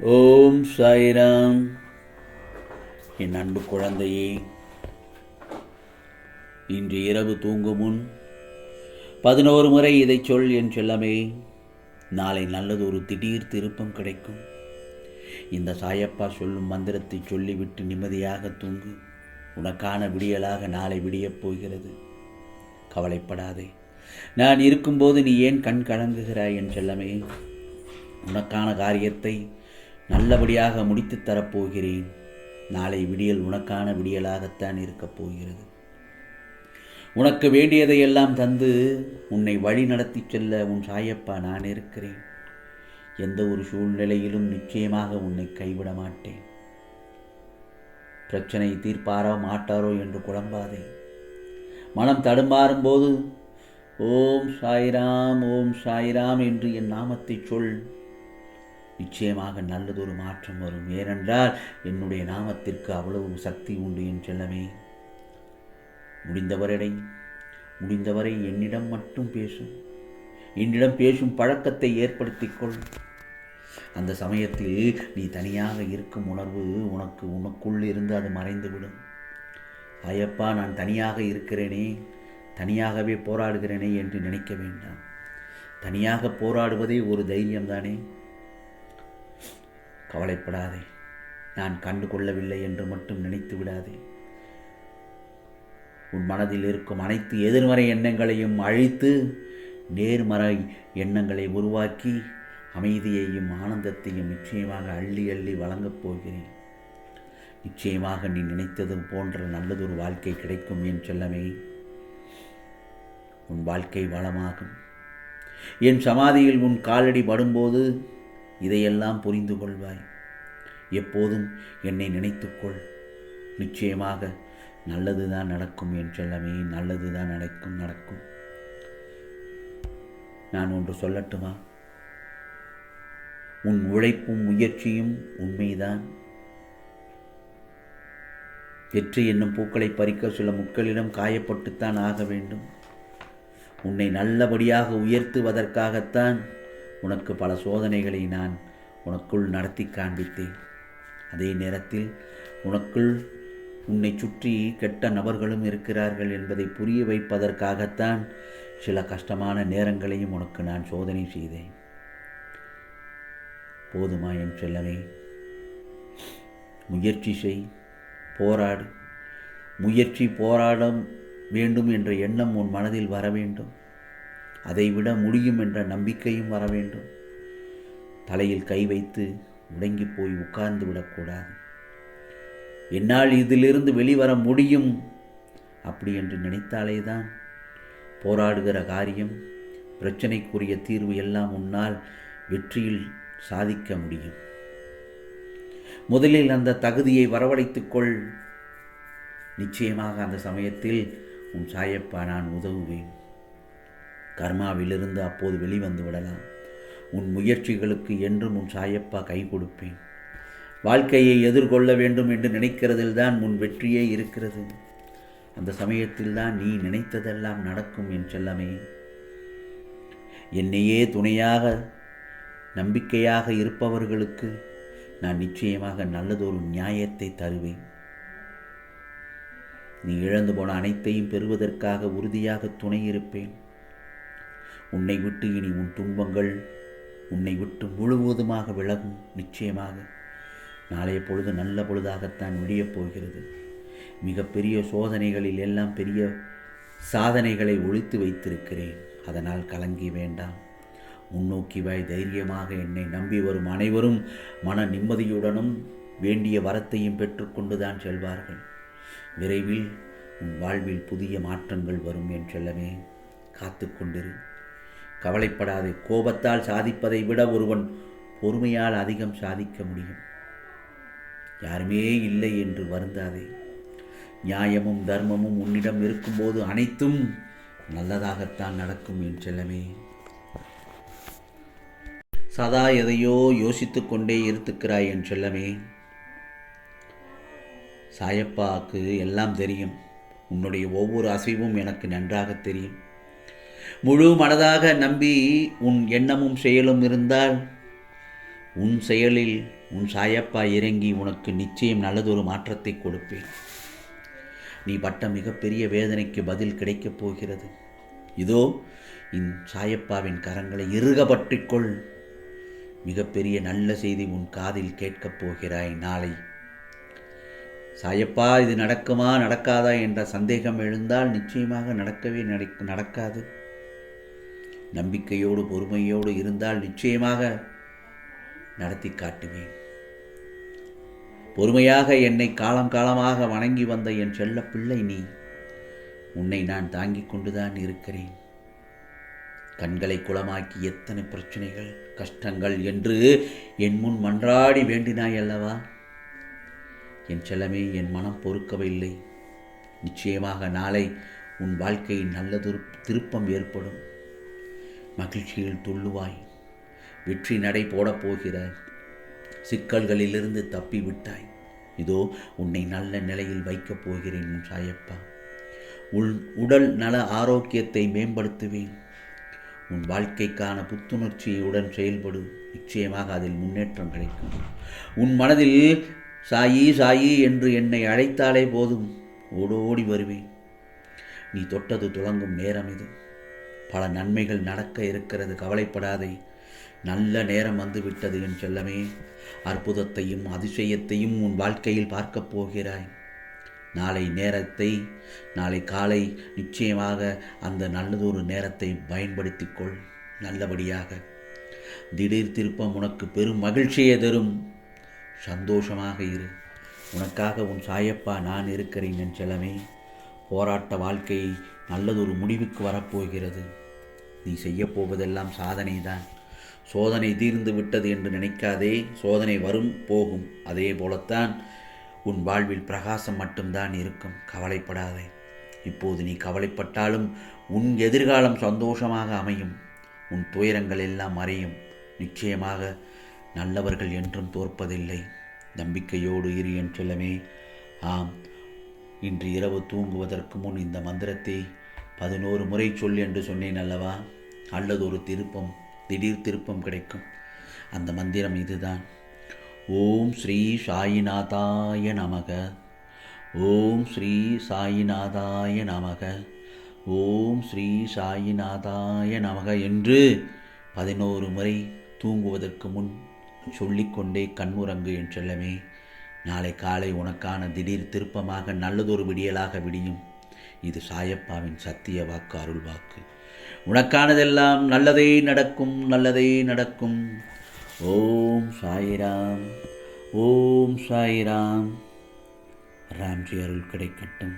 ஓம் சாய்ராம். என் அன்பு குழந்தையே இன்று இரவு தூங்கும் முன் பதினோரு முறை இதைச் சொல் என் செல்லமே நாளை நல்லது ஒரு திடீர் திருப்பம் கிடைக்கும். இந்த சாயப்பா சொல்லும் மந்திரத்தை சொல்லிவிட்டு நிம்மதியாக தூங்கு. உனக்கான விடியலாக நாளை விடியப் போகிறது. கவலைப்படாதே. நான் இருக்கும்போது நீ ஏன் கண் கலங்குகிறாய் என் செல்லமே? உனக்கான காரியத்தை நல்லபடியாக முடித்துத் தரப்போகிறேன். நாளை விடியல் உனக்கான விடியலாகத்தான் இருக்கப் போகிறது. உனக்கு வேண்டியதையெல்லாம் தந்து உன்னை வழி நடத்தி செல்ல உன் சாயப்பா நான் இருக்கிறேன். எந்த ஒரு சூழ்நிலையிலும் நிச்சயமாக உன்னை கைவிட மாட்டேன். பிரச்சனை தீர்ப்பாரோ மாட்டாரோ என்று குழம்பாதே. மனம் தடுமாறும் போது ஓம் சாய்ராம் ஓம் சாய்ராம் என்று என் நாமத்தை சொல். நிச்சயமாக நல்லதொரு மாற்றம் வரும். ஏனென்றால் என்னுடைய நாமத்திற்கு அவ்வளவு சக்தி உண்டு என் செல்லமே. முடிந்தவரை முடிந்தவரை என்னிடம் மட்டும் பேசும் என்னிடம் பேசும் பழக்கத்தை ஏற்படுத்திக் கொள் அந்த சமயத்தில் நீ தனியாக இருக்கும் உணர்வு உனக்கு உனக்குள் இருந்து அது மறைந்துவிடும். ஐயப்பா நான் தனியாக இருக்கிறேனே தனியாகவே போராடுகிறேனே என்று நினைக்க வேண்டாம். தனியாக போராடுவதே ஒரு தைரியம்தானே? கவலைப்படாதே. நான் கண்டு கொள்ளவில்லை என்று மட்டும் நினைத்து விடாதே. உன் மனதில் இருக்கும் அனைத்து எதிர்மறை எண்ணங்களையும் அழித்து நேர்மறை எண்ணங்களை உருவாக்கி அமைதியையும் ஆனந்தத்தையும் நிச்சயமாக அள்ளி அள்ளி வழங்கப் போகிறேன். நிச்சயமாக நீ நினைத்தது போன்ற நல்லதொரு வாழ்க்கை கிடைக்கும் என் செல்லமே. உன் வாழ்க்கை வளமாகும். என் சமாதியில் உன் காலடி படும்போது இதையெல்லாம் புரிந்து கொள்வாய். எப்போதும் என்னை நினைத்துக்கொள். நிச்சயமாக நல்லது தான் நடக்கும் என் செல்லமே நல்லது தான் நடக்கும் நடக்கும். நான் ஒன்று சொல்லட்டுமா? உன் உழைப்பும் முயற்சியும் உண்மைதான். வெற்றி என்னும் பூக்களை பறிக்க சில முட்களிடம் காயப்பட்டுத்தான் ஆக வேண்டும். உன்னை நல்லபடியாக உயர்த்துவதற்காகத்தான் உனக்கு பல சோதனைகளை நான் உனக்குள் நடத்தி காண்பித்தேன். அதே நேரத்தில் உனக்குள் உன்னை சுற்றி கெட்ட நபர்களும் இருக்கிறார்கள் என்பதை புரிய வைப்பதற்காகத்தான் சில கஷ்டமான நேரங்களையும் உனக்கு நான் சோதனை செய்தேன். போதுமா என் செல்லமே? முயற்சி செய் போராடு. முயற்சி போராட வேண்டும் என்ற எண்ணம் உன் மனதில் வர வேண்டும். அதைவிட முடியும் என்ற நம்பிக்கையும் வர வேண்டும். தலையில் கை வைத்து முடங்கி போய் உட்கார்ந்து விடக்கூடாது. என்னால் இதிலிருந்து வெளிவர முடியும் அப்படி என்று நினைத்தாலே தான் போராடுகிற காரியம் பிரச்சனைக்குரிய தீர்வு எல்லாம் உன்னால் வெற்றியில் சாதிக்க முடியும். முதலில் அந்த தகுதியை வரவழைத்துக்கொள் நிச்சயமாக அந்த சமயத்தில் உன் சாயப்பா நான் உதவுவேன். கர்மாவிலிருந்து அப்போது வெளிவந்து விடலாம். உன் முயற்சிகளுக்கு என்றும் உன் சாயப்பா கை கொடுப்பேன். வாழ்க்கையை எதிர்கொள்ள வேண்டும் என்று நினைக்கிறதில் தான் உன் வெற்றியே இருக்கிறது. அந்த சமயத்தில் தான் நீ நினைத்ததெல்லாம் நடக்கும் என் செல்லமே. என்னையே துணையாக நம்பிக்கையாக இருப்பவர்களுக்கு நான் நிச்சயமாக நல்லதொரு நியாயத்தை தருவேன். நீ இழந்து போன அனைத்தையும் பெறுவதற்காக உறுதியாக துணை இருப்பேன். உன்னை விட்டு இனி உன் துன்பங்கள் உன்னை விட்டு முழுவதுமாக விலகும் நிச்சயமாக. நாளைய பொழுது நல்ல பொழுதாகத்தான் விடியப் போகிறது. மிகப்பெரிய சோதனைகளில் எல்லாம் பெரிய சாதனைகளை ஒழித்து வைத்திருக்கிறேன். அதனால் கலங்கி வேண்டாம். முன்னோக்கி வாய் தைரியமாக என்னை நம்பி வரும் அனைவரும் மன நிம்மதியுடனும் வேண்டிய வரத்தையும் பெற்றுக்கொண்டுதான் செல்வார்கள். விரைவில் உன் வாழ்வில் புதிய மாற்றங்கள் வரும் என் செல்லமே. காத்து கொண்டிரு. கவலைப்படாதே. கோபத்தால் சாதிப்பதை விட ஒருவன் பொறுமையால் அதிகம் சாதிக்க முடியும். யாருமே இல்லை என்று வருந்தாதே. நியாயமும் தர்மமும் உன்னிடம் இருக்கும்போது அனைத்தும் நல்லதாகத்தான் நடக்கும் என் செல்லமே. சதா எதையோ யோசித்து கொண்டே இருத்துக்கிறாய் என் செல்லமே. சாயப்பாவுக்கு எல்லாம் தெரியும். உன்னுடைய ஒவ்வொரு அசைவும் எனக்கு நன்றாக தெரியும். முழு மனதாக நம்பி உன் எண்ணமும் செயலும் இருந்தால் உன் செயலில் உன் சாயப்பா இறங்கி உனக்கு நிச்சயம் நல்லதொரு மாற்றத்தை கொடுப்பேன். நீ பட்ட மிகப்பெரிய வேதனைக்கு பதில் கிடைக்கப் போகிறது. இதோ இன் சாயப்பாவின் கரங்களை இறுக பற்றிக்கொள் மிகப்பெரிய நல்ல செய்தி உன் காதில் கேட்கப் போகிறாய் நாளை. சாயப்பா இது நடக்குமா நடக்காதா என்ற சந்தேகம் எழுந்தால் நிச்சயமாக நடக்கவே நடக்காது. நம்பிக்கையோடு பொறுமையோடு இருந்தால் நிச்சயமாக நடத்தி காட்டுவேன். பொறுமையாக என்னை காலம் காலமாக வணங்கி வந்த என் செல்ல பிள்ளை நீ உன்னை நான் தாங்கிக் கொண்டுதான் இருக்கிறேன். கண்களை குளமாக்கி எத்தனை பிரச்சனைகள் கஷ்டங்கள் என்று என் முன் மன்றாடி வேண்டினாய் அல்லவா? என் செல்லமே என் மனம் பொறுக்கவில்லை. நிச்சயமாக நாளை உன் வாழ்க்கையின் நல்லதொரு திருப்பம் ஏற்படும். மகிழ்ச்சியில் துள்ளுவாய். வெற்றி நடை போடப் போகிற சிக்கல்களிலிருந்து தப்பி விட்டாய். இதோ உன்னை நல்ல நிலையில் வைக்கப் போகிறேன் சாயப்பா உள் உடல் நல ஆரோக்கியத்தை மேம்படுத்துவேன். உன் வாழ்க்கைக்கான புத்துணர்ச்சியுடன் செயல்படு. நிச்சயமாக அதில் முன்னேற்றம் கிடைக்கும். உன் மனதில் சாயி சாயி என்று என்னை அழைத்தாலே போதும். ஓடோடி வருவேன். நீ தொட்டது துளங்கும் நேரம் இது. பல நன்மைகள் நடக்க இருக்கிறது. கவலைப்படாதே. நல்ல நேரம் வந்துவிட்டது என் செல்லமே. அற்புதத்தையும் அதிசயத்தையும் உன் வாழ்க்கையில் பார்க்கப் போகிறாய். நாளை நேரத்தை நாளை காலை நிச்சயமாக அந்த நல்லதொரு நேரத்தை பயன்படுத்திக் கொள் நல்லபடியாக. திடீர் திருப்பம் உனக்கு பெரும் மகிழ்ச்சியை தரும். சந்தோஷமாக இரு. உனக்காக உன் சாயப்பா நான் இருக்கிறேன் என் செல்லமே. போராட்ட வாழ்க்கை நல்லதொரு முடிவுக்கு வரப்போகிறது. நீ செய்யப்போவதெல்லாம் சாதனை தான் சோதனை தீர்ந்து விட்டது என்று நினைக்காதே சோதனை வரும் போகும். அதே போலத்தான் உன் வாழ்வில் பிரகாசம் மட்டும்தான் இருக்கும். கவலைப்படாதே. இப்போது நீ கவலைப்பட்டாலும் உன் எதிர்காலம் சந்தோஷமாக அமையும். உன் துயரங்கள் எல்லாம் மறையும். நிச்சயமாக நல்லவர்கள் என்றும் தோற்பதில்லை. நம்பிக்கையோடு இரு என் செல்லமே. ஆம் இன்று இரவு தூங்குவதற்கு முன் இந்த மந்திரத்தை பதினோரு முறை சொல் என்று சொன்னேன் அல்லவா? அல்லது ஒரு திருப்பம் திடீர் திருப்பம் கிடைக்கும். அந்த மந்திரம் இதுதான். ஓம் ஸ்ரீ சாயிநாதாய நமக. ஓம் ஸ்ரீ சாயிநாதாய நமக. ஓம் ஸ்ரீ சாயிநாதாய நமக என்று பதினோரு முறை தூங்குவதற்கு முன் சொல்லிக்கொண்டே கண்முறங்கு என்றெல்லாமே நாளை காலை உனக்கான திடீர் திருப்பமாக நல்லதொரு விடியலாக விடியும். இது சாயப்பாவின் சத்திய வாக்கு அருள் வாக்கு. உனக்கானதெல்லாம் நல்லதே நடக்கும் நல்லதே நடக்கும். ஓம் சாயிராம் ஓம் சாயிராம். ராம்ஜி அருள் கிடைக்கட்டும்.